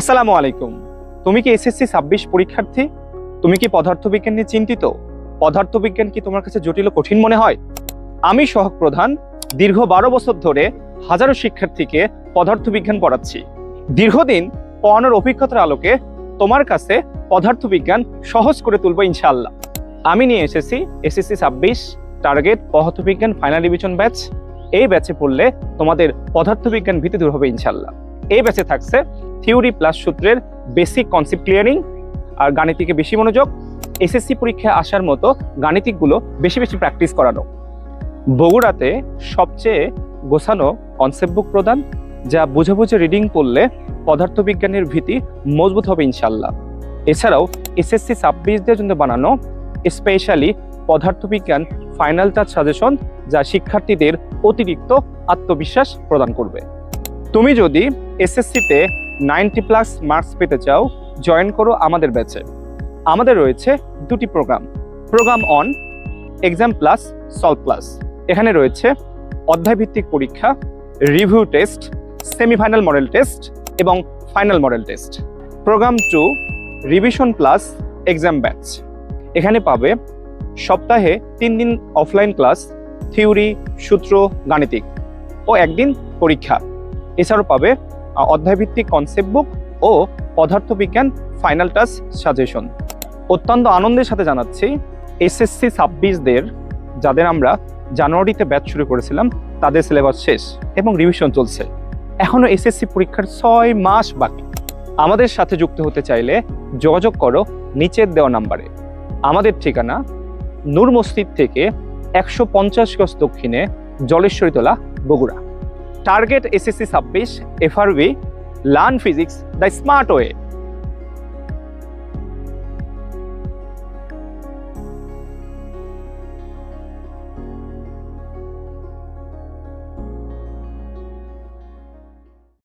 আসসালামু আলাইকুম। তুমি কি এসএসসি ছাব্বিশ পরীক্ষার্থী? তুমি কি পদার্থবিজ্ঞান নিয়ে চিন্তিত? পদার্থবিজ্ঞান কি তোমার কাছে জটিল কঠিন মনে হয়? আমি সহক প্রধান, দীর্ঘ বারো বছর ধরে হাজারো শিক্ষার্থীকে পদার্থবিজ্ঞান পড়াচ্ছি। দীর্ঘদিন পড়ানোর অভিজ্ঞতার আলোকে তোমার কাছে পদার্থবিজ্ঞান সহজ করে তুলবো ইনশাআল্লাহ। আমি নিয়ে এসেছি এসএসসি ছাব্বিশ, টার্গেট, পদার্থবিজ্ঞান, ফাইনাল ডিভিশন ব্যাচ। এই ব্যাচে পড়লে তোমাদের পদার্থবিজ্ঞান ভীতি দূর হবে ইনশাল্লাহ এই ব্যাচে থাকছে থিওরি প্লাস সূত্রের বেসিক কনসেপ্ট ক্লিয়ারিং আর গাণিতিকে বেশি মনোযোগ এসএসসি পরীক্ষায় আসার মতো গাণিতিকগুলো বেশি বেশি প্র্যাকটিস করানো। বগুড়াতে সবচেয়ে গোছানো কনসেপ্ট বুক প্রদান, যা বুঝে বুঝে রিডিং করলে পদার্থবিজ্ঞানের ভীতি মজবুত হবে ইনশাল্লাহ। এছাড়াও এসএসসি ছাব্বিশদের জন্য বানানো স্পেশালি পদার্থবিজ্ঞান ফাইনাল টাচ সাজেশন যা শিক্ষার্থীদের অতিরিক্ত আত্মবিশ্বাস প্রদান করবে। তুমি যদি এসএসসিতে নাইনটি প্লাস মার্কস পেতে চাও, জয়েন করো আমাদের ব্যাচে। আমাদের রয়েছে দুটি program. Program on exam plus solve plus এখানে রয়েছে অধ্যায়ভিত্তিক পরীক্ষা review test semifinal model test এবং final model test program two revision plus exam batch এখানে পাবে সপ্তাহে তিন দিন অফলাইন ক্লাস থিওরি সূত্র, গাণিতিক ও একদিন পরীক্ষা। এছাড়াও পাবে অধ্যায়ভিত্তিক কনসেপ্ট বুক ও পদার্থবিজ্ঞান ফাইনাল টাস সাজেশন অত্যন্ত আনন্দের সাথে জানাচ্ছি এসএসসি ছাব্বিশদের, যাদের আমরা জানুয়ারিতে ব্যাচ শুরু করেছিলাম, তাদের সিলেবাস শেষ এবং রিভিশন চলছে। এখনও এসএসসি পরীক্ষার ছয় মাস বাকি। আমাদের সাথে যুক্ত হতে চাইলে যোগাযোগ করো নিচের দেওয়া নাম্বারে। আমাদের ঠিকানা নূর মসজিদ থেকে একশো পঞ্চাশ গজ দক্ষিণে জলেশ্বরীতলা বগুড়া। টার্গেট এসএসসি ছাব্বিশ FRB learn physics the smart way